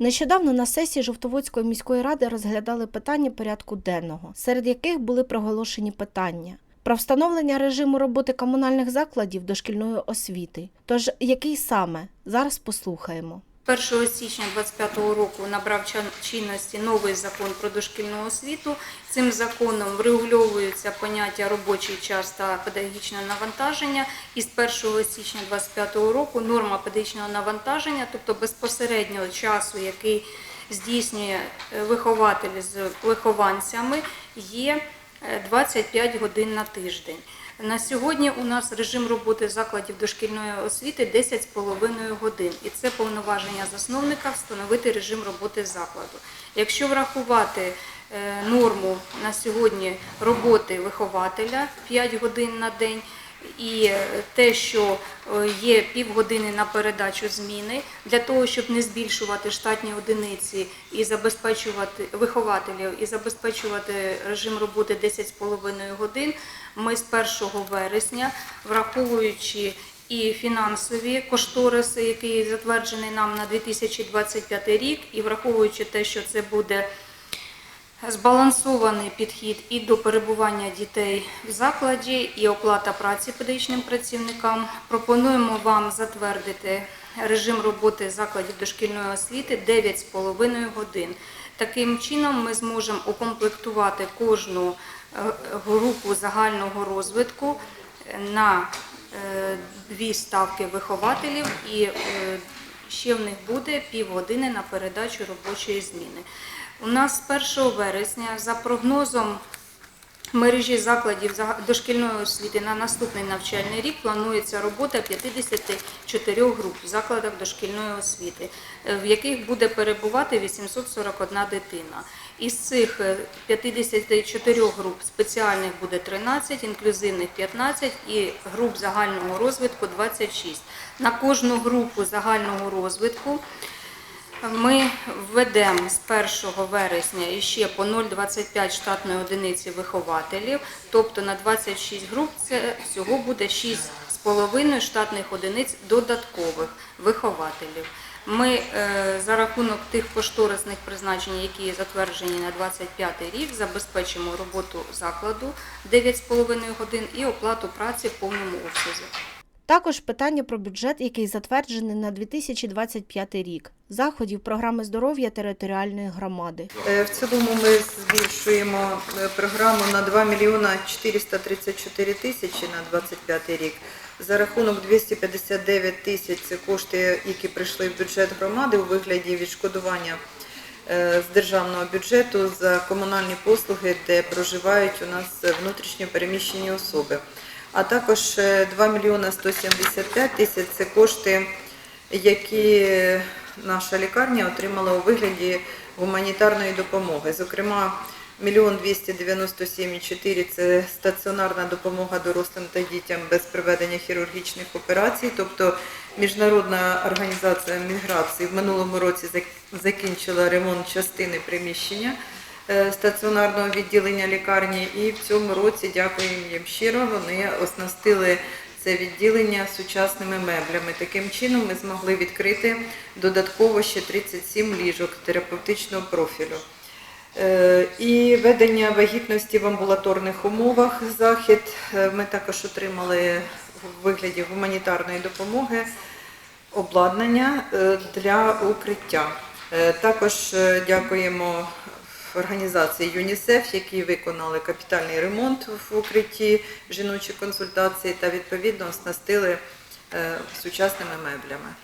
Нещодавно на сесії Жовтоводської міської ради розглядали питання порядку денного, серед яких були проголошені питання про встановлення режиму роботи комунальних закладів дошкільної освіти. Тож який саме зараз послухаємо. 1 січня 2025 року набрав чинності новий закон про дошкільну освіту. Цим законом врегульовуються поняття робочий час та педагогічне навантаження. І з 1 січня 2025 року норма педагогічного навантаження, тобто безпосереднього часу, який здійснює е, вихователь з вихованцями, є 25 годин на тиждень. На сьогодні у нас режим роботи закладів дошкільної освіти 10,5 годин, і це повноваження засновника встановити режим роботи закладу. Якщо врахувати е, норму на сьогодні роботи вихователя 5 годин на день, і те, що е, є півгодини на передачу зміни, для того, щоб не збільшувати штатні одиниці і забезпечувати вихователів і забезпечувати режим роботи 10,5 годин, ми з 1 вересня, враховуючи і фінансові кошториси, які затверджений нам на 2025 рік, і враховуючи те, що це буде збалансований підхід і до перебування дітей в закладі, і оплата праці педагогічним працівникам. Пропонуємо вам затвердити режим роботи закладів дошкільної освіти 9,5 годин. Таким чином ми зможемо укомплектувати кожну е, групу загального розвитку на е, дві ставки вихователів і е, ще в них буде півгодини на передачу робочої зміни. У нас з 1 вересня за прогнозом мережі закладів дошкільної освіти на наступний навчальний рік планується робота 54 груп в закладах дошкільної освіти, е, в яких буде перебувати 841 дитина. Із цих е, 54 груп спеціальних буде 13, інклюзивних 15 і груп загального розвитку 26. На кожну групу загального розвитку ми введемо з 1 вересня іще по 0,25 штатної одиниці вихователів, тобто на 26 груп це всього буде 6,5 штатних одиниць додаткових вихователів. Ми е, за рахунок тих кошторисних призначень, які затверджені на 25 рік, забезпечимо роботу закладу 9,5 годин і оплату праці в повному обсязі. Також питання про бюджет, який затверджений на 2025 рік, заходів програми здоров'я територіальної громади. Е, В цілому ми збільшуємо е, програму на 2 мільйона 434 тисячі на 25 рік. За рахунок 259 тисяч це кошти, які прийшли в бюджет громади у вигляді відшкодування е, з державного бюджету за комунальні послуги, де проживають у нас внутрішньо переміщені особи. А також е, 2 мільйона 175 тисяч це кошти, які наша лікарня отримала у вигляді гуманітарної допомоги. Зокрема, мільйон 297,4 – це стаціонарна допомога дорослим та дітям без проведення хірургічних операцій. Тобто Міжнародна організація міграції в минулому році зак- закінчила ремонт частини приміщення е, стаціонарного відділення лікарні. І в цьому році, дякуємо їм щиро, вони оснастили це відділення сучасними меблями. Таким чином ми змогли відкрити додатково ще 37 ліжок терапевтичного профілю. Е, І ведення вагітності в амбулаторних умовах захід е, ми також отримали в вигляді гуманітарної допомоги обладнання е, для укриття. Е, Також е, дякуємо організації ЮНІСЕФ, які виконали капітальний ремонт в укритті жіночі консультації та відповідно оснастили е, сучасними меблями.